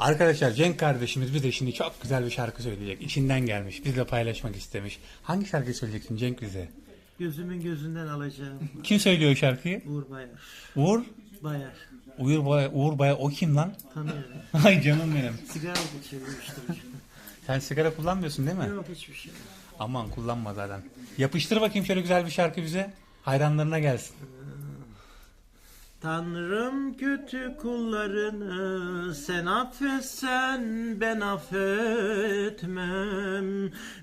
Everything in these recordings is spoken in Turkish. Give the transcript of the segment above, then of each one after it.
Arkadaşlar Cenk kardeşimiz bize şimdi çok güzel bir şarkı söyleyecek. İçinden gelmiş. Bizle paylaşmak istemiş. Hangi şarkı söyleyeceksin Cenk bize? Gözümün gözünden alacağım. Kim söylüyor şarkıyı? Uğur Bayar. Uğur. Bayar. Uğur Baya, Uğur Baya o kim lan? Tanıyorum. Ay canım benim. Sigara uyuşturucu. Sen sigara kullanmıyorsun değil mi? Yok hiçbir şey. Aman kullanma zaten. Yapıştır bakayım şöyle güzel bir şarkı bize. Hayranlarına gelsin. Tanrım kötü kullarını sen affetsen ben affetmem.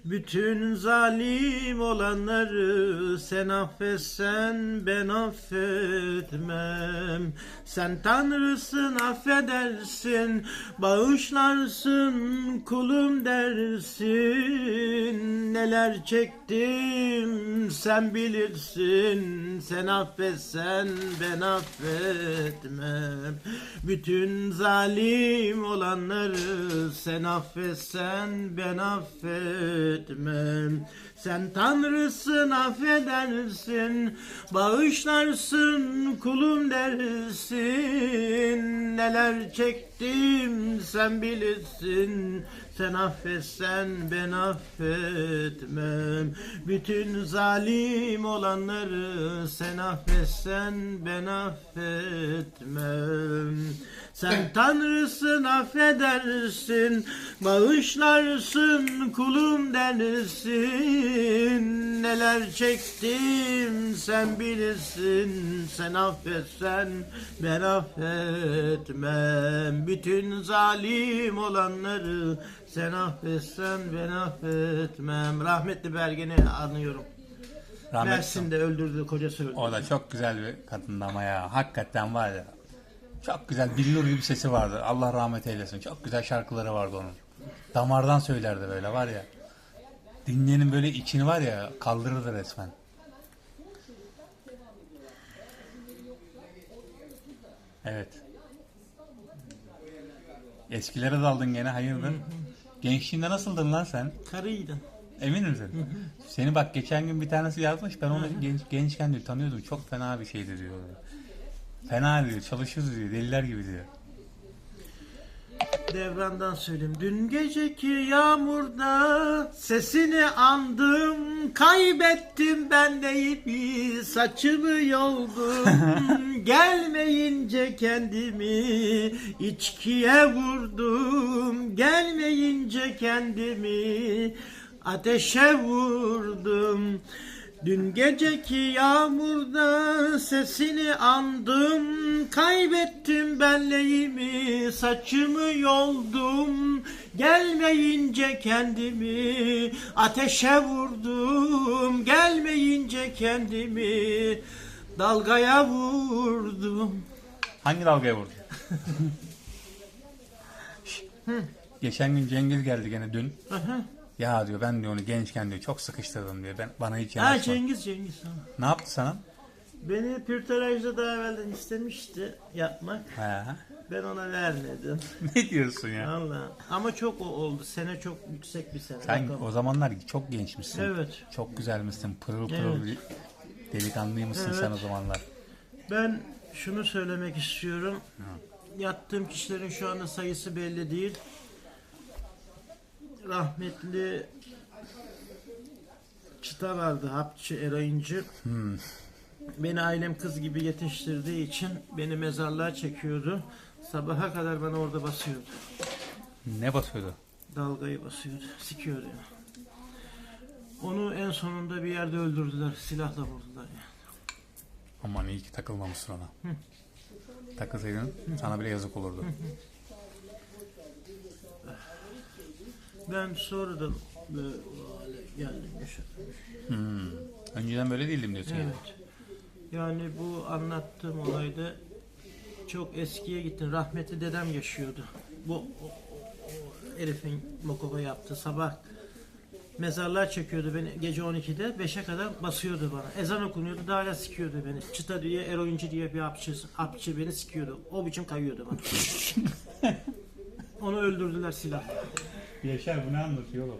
Bütün zalim olanları sen affetsen ben affetmem. Sen Tanrısın affedersin, bağışlarsın kulum dersin. Neler çektim sen bilirsin, sen affetsen ben affetmem. Bütün zalim olanları sen affetsen ben affetmem. Sen Tanrısın affedersin, bağışlarsın kulum dersin. Neler çektim sen bilirsin, sen affetsen ben affetmem. Bütün zalim olanları sen affetsen ben affetmem. Sen Tanrısın affedersin, bağışlarsın kulum dersin. Neler çektim sen bilirsin, sen affetsen ben affetmem. Bütün zalim olanları sen affetsen ben affetmem. Rahmetli Bergen'i anıyorum. Rahmetli. Mersin'de öldürdü, kocası öldürdü. O da çok güzel bir kadındı ama ya. Hakikaten var ya. Çok güzel billur gibi sesi vardı. Allah rahmet eylesin. Çok güzel şarkıları vardı onun. Damardan söylerdi böyle var ya. Dinleyenin böyle içini var ya kaldırırdı resmen. Evet. Eskilere daldın gene hayırdır? Gençliğinde nasıldın lan sen? Karıydı. Emin misin? Seni bak geçen gün bir tanesi yazmış ben onu genç, gençken diyor tanıyordum çok fena bir şeydi diyor. Fena diyor çalışıyoruz diyor deliler gibi diyor. Devrandan söyleyeyim. Dün geceki yağmurda sesini andım. Kaybettim ben de ipi saçımı yoldum. Gelmeyince kendimi içkiye vurdum. Gelmeyince kendimi ateşe vurdum. Dün geceki yağmurda sesini andım Kaybettim benliğimi saçımı yoldum Gelmeyince kendimi ateşe vurdum Gelmeyince kendimi dalgaya vurdum Hangi dalgaya vurdu? Şş, Geçen gün Cengiz geldi gene dün. Aha. Ya diyor ben diyor onu gençken diyor çok sıkıştırdım diyor. Ben bana hiç Ha yanaşma. Cengiz Cengiz ha. Ne yaptı sana? Beni pürtelajda daha evvelden istemişti yapmak He. Ben ona vermedim ne diyorsun ya? Allah. Ama çok o oldu. Sene çok yüksek bir sene. Sen Bakalım. o zamanlar çok gençmişsin. Evet. Çok güzelmişsin. Pırıl pırıl bir delikanlıymışsın sen Evet. o zamanlar. Ben şunu söylemek istiyorum. Yattığım kişilerin şu anda sayısı belli değil. Rahmetli çıta vardı, hapçı, eroinci. Beni ailem kız gibi yetiştirdiği için beni mezarlığa çekiyordu. Sabaha kadar bana orada basıyordu. Ne basıyordu? Dalgayı basıyordu, sikiyordu. yani. Onu en sonunda bir yerde öldürdüler, silahla vurdular. Yani. Aman iyi ki takılmamışsın ona. Takılsaydın sana bile yazık olurdu. Ben sonradan böyle o hale geldim, yaşadım. Hmm. Önceden böyle değildim diyorsun yani. Evet. Yani bu anlattığım olayda çok eskiye gittin. Rahmetli dedem yaşıyordu. Bu o, o, o herifin Mokoko yaptı. Sabah mezarlığa çekiyordu beni gece 12'de 5'e kadar basıyordu bana. Ezan okunuyordu daha hala sikiyordu beni. Çıta diye eroinci diye bir hapçı, hapçı beni sikiyordu. O biçim kayıyordu bana. Onu öldürdüler silahla. Yaşar bu ne anlatıyor oğlum?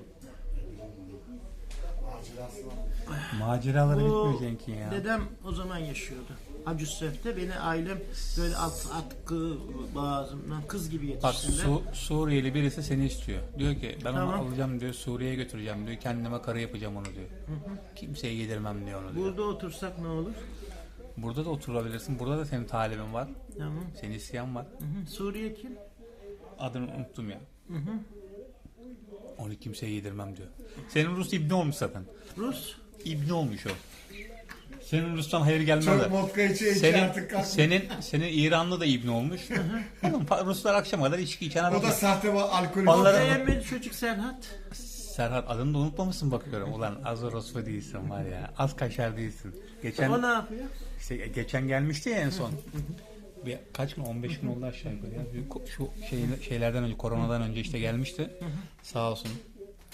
Maceraları Bu bitmiyor Cenk'in ya. dedem o zaman yaşıyordu. Hacüssef'te. Beni ailem böyle at, atkı boğazımdan kız gibi Bak yetiştirdiler. Su- Suriyeli birisi seni istiyor. Diyor ki ben Tamam. onu alacağım diyor Suriye'ye götüreceğim diyor. Kendime karı yapacağım onu diyor. Kimseye yedirmem diyor onu diyor. Burada otursak ne olur? Burada da oturabilirsin. Burada da senin talibin var. Tamam. Seni isteyen var. Hı hı. Suriye kim? Adını unuttum ya. Hı hı. Onu kimseye yedirmem diyor. Senin Rus ibni olmuş zaten. Rus. İbni olmuş o. Senin Rus'tan hayır gelmez. Çok vodka içe içe Senin, artık kalkmış. senin, senin İranlı da ibni olmuş. Oğlum Ruslar akşama kadar içki içen O da adam. sahte va- alkol. Onlara- Beğenmedi çocuk Serhat. Serhat adını da unutmamışsın bakıyorum. Ulan az orospu değilsin var ya. Az kaşar değilsin. Geçen O ne yapıyor? işte geçen gelmişti ya en son. Bir, kaç gün 15 gün oldu aşağı yukarı ya. Şu şey, şeylerden önce koronadan önce işte gelmişti. Sağ olsun.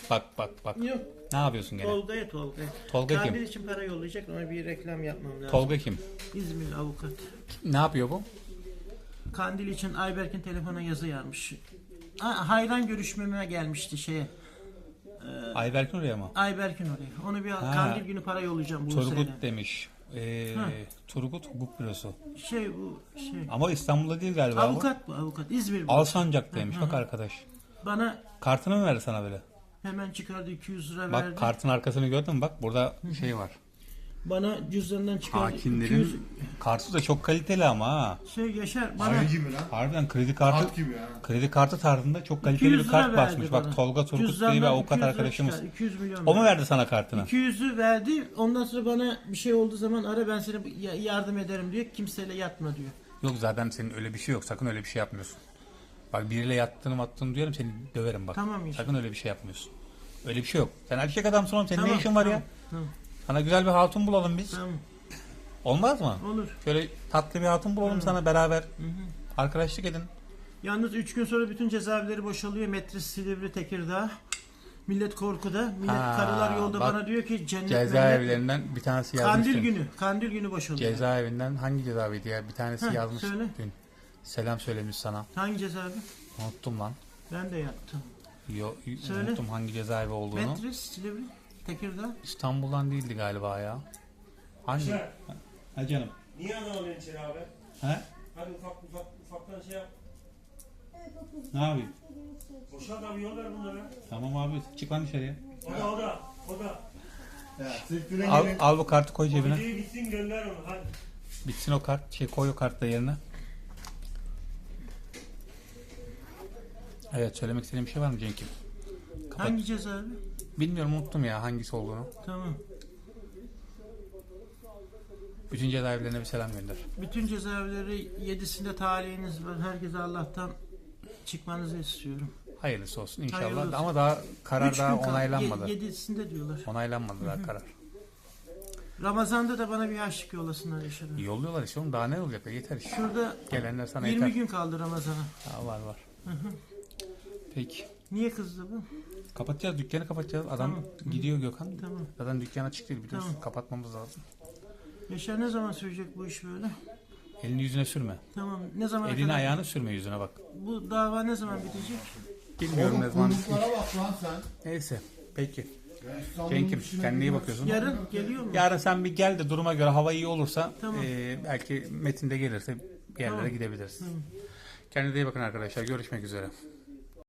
Bak bak bak. Yok. Ne yapıyorsun gene? Tolga'ya Tolga. Tolga Kandil kim? için para yollayacak ama bir reklam yapmam lazım. Tolga kim? İzmir avukat. Ne yapıyor bu? Kandil için Ayberk'in telefona yazı yazmış. Ha, hayran görüşmeme gelmişti şeye. Ayberk oraya mı? Ayberk'in oraya. Onu bir Ha. kandil günü para yollayacağım bu Turgut demiş. Ee, Ha. Turgut hukuk bürosu. Şey bu şey. Ama İstanbul'da değil galiba bu. Avukat bu avukat. İzmir bu. Alsancak'taymış bak arkadaş. Bana Kartını mı verdi sana böyle? hemen çıkardı 200 lira Bak verdi. kartın arkasını gördün mü? Bak burada şey var. Bana cüzdanından çıkardı. 200 Hakimlerin kartı da çok kaliteli ama ha. şey Yaşar bana Ay gibi lan. Harbiden kredi kartı At gibi ya. kredi kartı tarzında çok kaliteli 200 bir lira kart verdi basmış. bana. Bak Tolga Turgut diye bir Cüzdandan avukat 200 lira arkadaşımız. çıkardı, 200 milyon O mu verdi. verdi sana kartını? 200'ü verdi. Ondan sonra bana bir şey olduğu zaman ara ben sana ya- yardım ederim diyor. Kimseyle yatma diyor. Yok zaten senin öyle bir şey yok. Sakın öyle bir şey yapmıyorsun. Bak biriyle yattığını attığını diyorum seni döverim bak. Tamam ya. Sakın öyle bir şey yapmıyorsun. Öyle bir şey yok. Sen erkek adamsın oğlum. Senin Tamam, ne işin var tamam, ya? Tamam. Sana güzel bir hatun bulalım biz. Tamam. Olmaz mı? Olur. Şöyle tatlı bir hatun bulalım sana beraber. Arkadaşlık edin. Yalnız 3 gün sonra bütün cezaevleri boşalıyor. Metris, Silivri, Tekirdağ. Millet korkuda. Millet Ha, karılar yolda bak, bana diyor ki cennet cennet. Cezaevlerinden bir tanesi yazmış. Kandil dün. günü. Kandil günü boşalıyor. Cezaevinden hangi cezaeviydi ya? Bir tanesi Heh, yazmış söyle. dün. Selam söylemiş sana. Hangi cezaevi? Unuttum lan. Ben de yattım. Yo, Söyle. unuttum hangi cezaevi olduğunu. Metris, Silivri, Tekirdağ. İstanbul'dan değildi galiba ya. Hangi? Güzel. Ha canım. Niye ana alıyorsun içeri abi? He? Hadi ufak ufak ufaktan şey yap. Ne yapayım? Boşalt abi yol ver bunları. Tamam abi çık lan dışarıya. O da o da o da. Ya Al, gelin. al bu kartı koy cebine. videoyu bitsin gönder onu hadi. Bitsin o kart. Şey koy o kartla yerine. Evet söylemek istediğim bir şey var mı Cenk'im? Kapat. Hangi cezaevi? Bilmiyorum unuttum ya hangisi olduğunu. Tamam. Bütün cezaevlerine bir selam gönder. Bütün cezaevleri yedisinde talihiniz var. Herkese Allah'tan çıkmanızı istiyorum. Hayırlısı olsun inşallah. Hayırlı olsun. Ama daha karar Üç daha onaylanmadı. Ye- yedisinde diyorlar. Onaylanmadı daha karar. Ramazan'da da bana bir aşık yollasınlar Yaşar. Yolluyorlar işte oğlum daha ne olacak yeter işte. Şurada Gelenler sana 20 yeter. gün kaldı Ramazan'a. Ha, var var. Peki. Niye kızdı bu? Kapatacağız dükkanı kapatacağız. Adam Tamam. gidiyor Gökhan. Tamam. Zaten dükkan açık değil biliyorsun. Tamam. Kapatmamız lazım. Yaşar ne zaman sürecek bu iş böyle? Elini yüzüne sürme. Tamam. Ne zaman Elini kadar- ayağını sürme yüzüne bak. Bu dava ne zaman bitecek? Bilmiyorum ne Oğlum zaman. kuyruklara bak lan sen. Neyse. Peki. Ya İstanbul'un Cenk'im dışına kendine iyi bakıyorsun. Yarın geliyor mu? Yarın sen bir gel de duruma göre hava iyi olursa Tamam. eee, belki Metin de gelirse bir yerlere Tamam. gidebiliriz. Tamam. Kendinize iyi bakın arkadaşlar. Görüşmek üzere.